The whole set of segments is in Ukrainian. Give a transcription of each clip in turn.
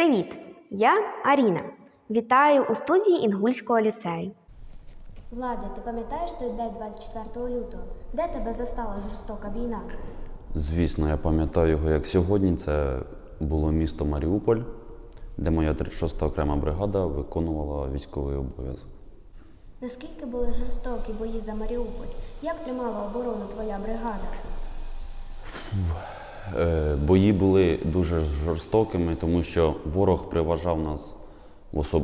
Привіт! Я Аріна. Вітаю у студії Інгульського ліцею. Влади, ти пам'ятаєш той день 24 лютого? Де тебе застала жорстока війна? Звісно, я пам'ятаю його як сьогодні. Це було місто Маріуполь, де моя 36-та окрема бригада виконувала військовий обов'язок. Наскільки були жорстокі бої за Маріуполь? Як тримала оборону твоя бригада? Е, Бої були дуже жорстокими, тому що ворог приважав нас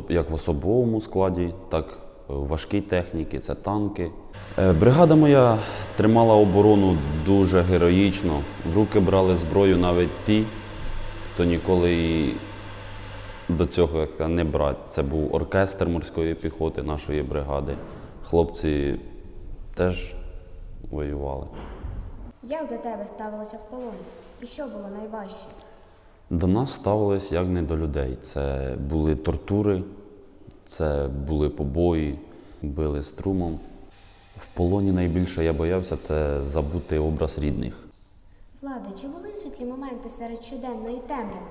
як в особовому складі, так в важкій техніці, це танки. Е, Бригада моя тримала оборону дуже героїчно. В руки брали зброю навіть ті, хто ніколи і до цього не брать. Це був оркестр морської піхоти нашої бригади. Хлопці теж воювали. Як до тебе ставилося в полоні? І що було найважче? До нас ставились як не до людей. Це були тортури, це були побої, били струмом. В полоні найбільше я боявся це забути образ рідних. Влади, чи були світлі моменти серед щоденної темряви?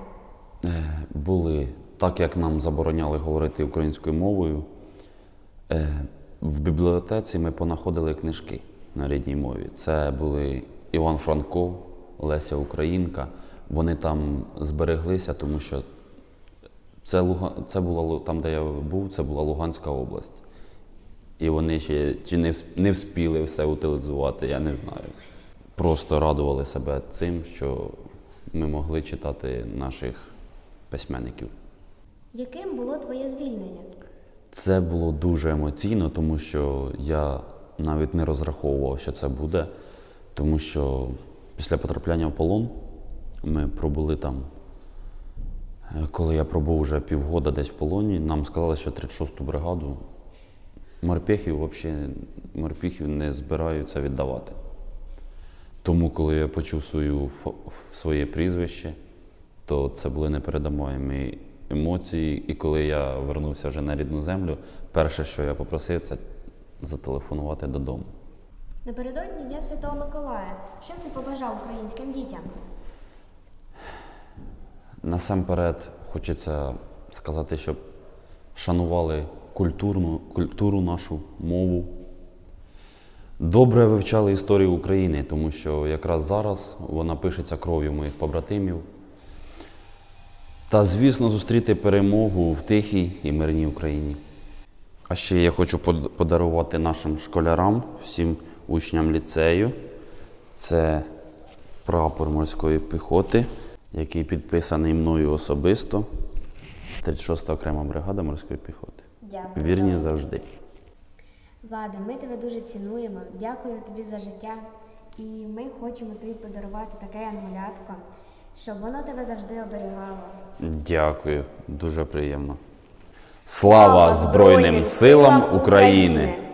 Е, Були, так як нам забороняли говорити українською мовою, е, в бібліотеці ми понаходили книжки на рідній мові. Це були Іван Франко, Леся Українка. Вони там збереглися, тому що це, Луга... це була там, де я був, це була Луганська область. І вони ще чи не, не вспіли все утилізувати, я не знаю. Просто радували себе цим, що ми могли читати наших письменників. Яким було твоє звільнення? Це було дуже емоційно, тому що я навіть не розраховував, що це буде. Тому що після потрапляння в полон ми пробули там. Е, Коли я пробув вже півгода десь в полоні, нам сказали, що 36-ту бригаду морпехів взагалі морпіхів не збираються віддавати. Тому, коли я почув свою, своє прізвище, то це були непередаваємі емоції. І коли я вернувся вже на рідну землю, перше, що я попросив, це зателефонувати додому. Напередодні Дня Святого Миколая. Що б ти побажав українським дітям? Насамперед хочеться сказати, щоб шанували культурну, культуру нашу, мову. Добре вивчали історію України, тому що якраз зараз вона пишеться кров'ю моїх побратимів. Та, звісно, зустріти перемогу в тихій і мирній Україні. А ще я хочу подарувати нашим школярам, всім учням ліцею. Це прапор морської піхоти, який підписаний мною особисто. 36 окрема бригада морської піхоти. Дякую. Вірні завжди. Влади, ми тебе дуже цінуємо. Дякую тобі за життя. І ми хочемо тобі подарувати таке янголятко, щоб воно тебе завжди оберігало. Дякую, дуже приємно. Слава Збройним силам України!